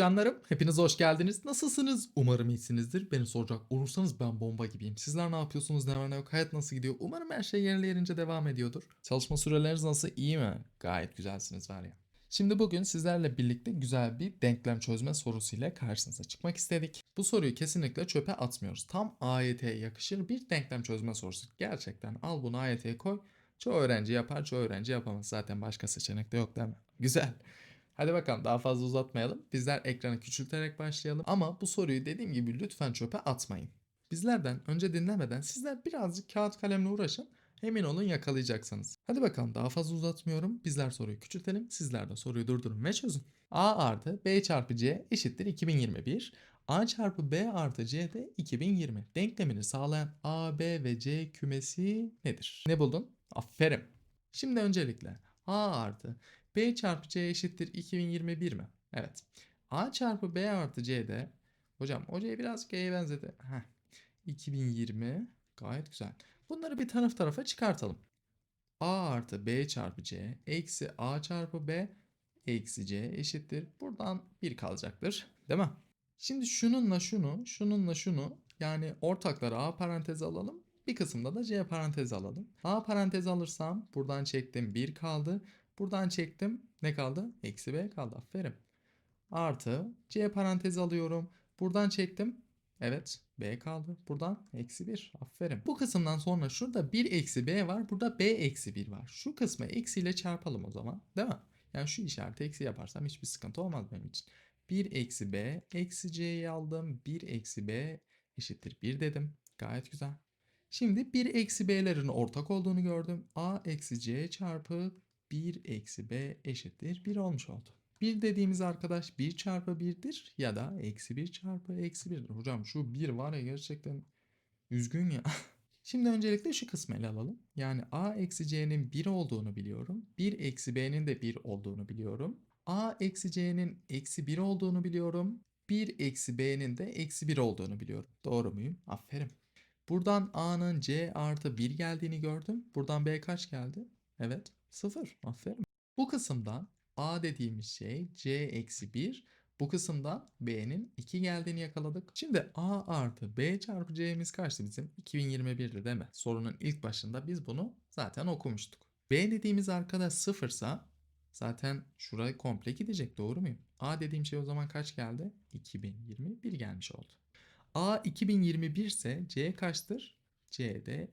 Canlarım hepiniz hoş geldiniz. Nasılsınız? Umarım iyisinizdir. Beni soracak olursanız ben bomba gibiyim. Sizler ne yapıyorsunuz? Ne var ne yok? Hayat nasıl gidiyor? Umarım her şey yerli yerince devam ediyordur. Çalışma süreleriniz nasıl? İyi mi? Gayet güzelsiniz var ya. Şimdi bugün sizlerle birlikte güzel bir denklem çözme sorusuyla karşınıza çıkmak istedik. Bu soruyu kesinlikle çöpe atmıyoruz. Tam AYT'ye yakışır bir denklem çözme sorusu. Gerçekten al bunu AYT'ye koy. Çoğu öğrenci yapar, çoğu öğrenci yapamaz. Zaten başka seçenek de yok değil mi? Güzel. Hadi bakalım daha fazla uzatmayalım. Bizler ekranı küçülterek başlayalım. Ama bu soruyu dediğim gibi lütfen çöpe atmayın. Bizlerden önce dinlemeden sizler birazcık kağıt kalemle uğraşın. Emin olun yakalayacaksınız. Hadi bakalım daha fazla uzatmıyorum. Bizler soruyu küçültelim. Sizler de soruyu durdurun ve çözün. A artı B çarpı C eşittir 2021. A çarpı B artı C de 2020. Denklemini sağlayan A, B ve C kümesi nedir? Ne buldun? Aferin. Şimdi öncelikle A artı B çarpı C eşittir 2021 mi? Evet. A çarpı B artı C'de hocam hocayı biraz G'ye benzedi. Heh. 2020 gayet güzel. Bunları bir taraf tarafa çıkartalım. A artı B çarpı C eksi A çarpı B eksi C eşittir. Buradan 1 kalacaktır. Değil mi? Şimdi şununla şunu, şununla şunu yani ortakları A parantezi alalım. Bir kısımda da C parantezi alalım. A parantezi alırsam buradan çektim 1 kaldı. Buradan çektim. Ne kaldı? Eksi B kaldı. Aferin. Artı C parantezi alıyorum. Buradan çektim. Evet B kaldı. Buradan eksi 1. Aferin. Bu kısımdan sonra şurada 1 eksi B var. Burada B eksi 1 var. Şu kısmı eksiyle çarpalım o zaman. Değil mi? Yani şu işareti eksi yaparsam hiçbir sıkıntı olmaz benim için. 1 eksi B eksi C'yi aldım. 1 eksi B eşittir 1 dedim. Gayet güzel. Şimdi 1 eksi B'lerin ortak olduğunu gördüm. A eksi C çarpı 1 eksi b eşittir 1 olmuş oldu. 1 dediğimiz arkadaş 1 çarpı 1'dir ya da eksi 1 çarpı eksi 1'dir. Hocam şu 1 var ya gerçekten üzgün ya. Şimdi öncelikle şu kısmı ele alalım. Yani a eksi c'nin 1 olduğunu biliyorum. 1 eksi b'nin de 1 olduğunu biliyorum. a eksi c'nin eksi 1 olduğunu biliyorum. 1 eksi b'nin de eksi 1 olduğunu biliyorum. Doğru muyum? Aferin. Buradan a'nın c artı 1 geldiğini gördüm. Buradan b kaç geldi? Evet 0. Aferin. Bu kısımdan A dediğimiz şey C eksi 1. Bu kısımdan B'nin 2 geldiğini yakaladık. Şimdi A artı B çarpı C'miz kaçtı bizim? 2021'di değil mi? Sorunun ilk başında biz bunu zaten okumuştuk. B dediğimiz arkadaş 0 ise zaten şuraya komple gidecek doğru muyum? A dediğim şey o zaman kaç geldi? 2021 gelmiş oldu. A 2021 ise C kaçtır? C de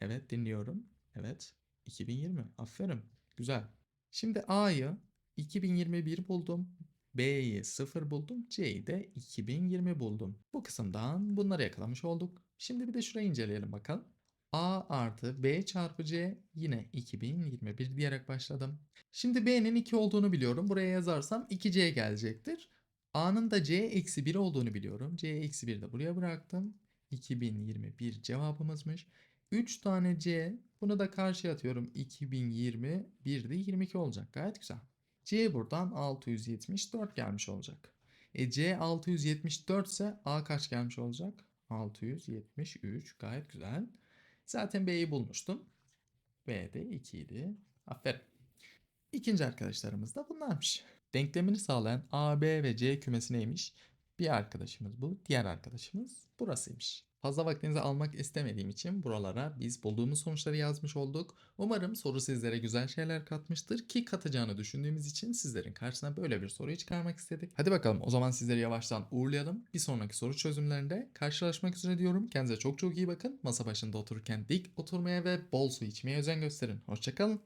evet dinliyorum. Evet 2020. Aferin. Güzel. Şimdi A'yı 2021 buldum. B'yi 0 buldum. C'yi de 2020 buldum. Bu kısımdan bunları yakalamış olduk. Şimdi bir de şurayı inceleyelim bakalım. A artı B çarpı C yine 2021 diyerek başladım. Şimdi B'nin 2 olduğunu biliyorum. Buraya yazarsam 2C gelecektir. A'nın da C eksi 1 olduğunu biliyorum. C eksi 1 de buraya bıraktım. 2021 cevabımızmış. 3 tane C. Bunu da karşıya atıyorum. 2020. Bir de 22 olacak. Gayet güzel. C buradan 674 gelmiş olacak. E C 674 ise A kaç gelmiş olacak? 673. Gayet güzel. Zaten B'yi bulmuştum. B de 2 idi. Aferin. İkinci arkadaşlarımız da bunlarmış. Denklemini sağlayan A, B ve C kümesi neymiş? Bir arkadaşımız bu. Diğer arkadaşımız burasıymış. Fazla vaktinizi almak istemediğim için buralara biz bulduğumuz sonuçları yazmış olduk. Umarım soru sizlere güzel şeyler katmıştır ki katacağını düşündüğümüz için sizlerin karşısına böyle bir soruyu çıkarmak istedik. Hadi bakalım o zaman sizleri yavaştan uğurlayalım. Bir sonraki soru çözümlerinde karşılaşmak üzere diyorum. Kendinize çok çok iyi bakın. Masa başında otururken dik oturmaya ve bol su içmeye özen gösterin. Hoşçakalın.